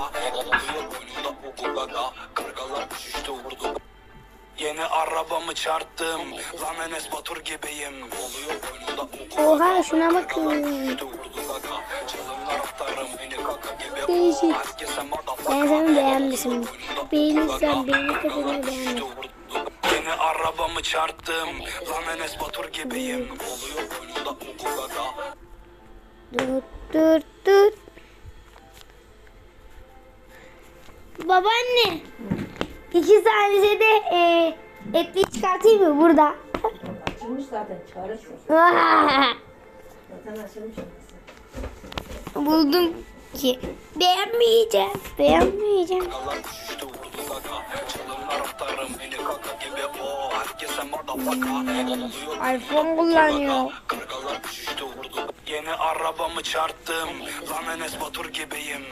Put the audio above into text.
Oluyor boynumda uku gaga Kargalar şişti vurdu Yeni arabamı çarptım Lan Enes Batur gibiyim Oha şuna bakın. Değişik. Ben seni beğenmişim. Beğenirsen beğeni katını beğendim. Yeni arabamı çarptım Lan Enes Batur gibiyim Dur dur Babaanne. İki tanesi de e, etli çıkartayım mı burada? Açılmış zaten çağırırsın. Zaten açılmış. Buldum ki. Beğenmeyeceğim. Beğenmeyeceğim. İPhone kullanıyor. Yeni arabamı çarptım Lan Enes Batur gibiyim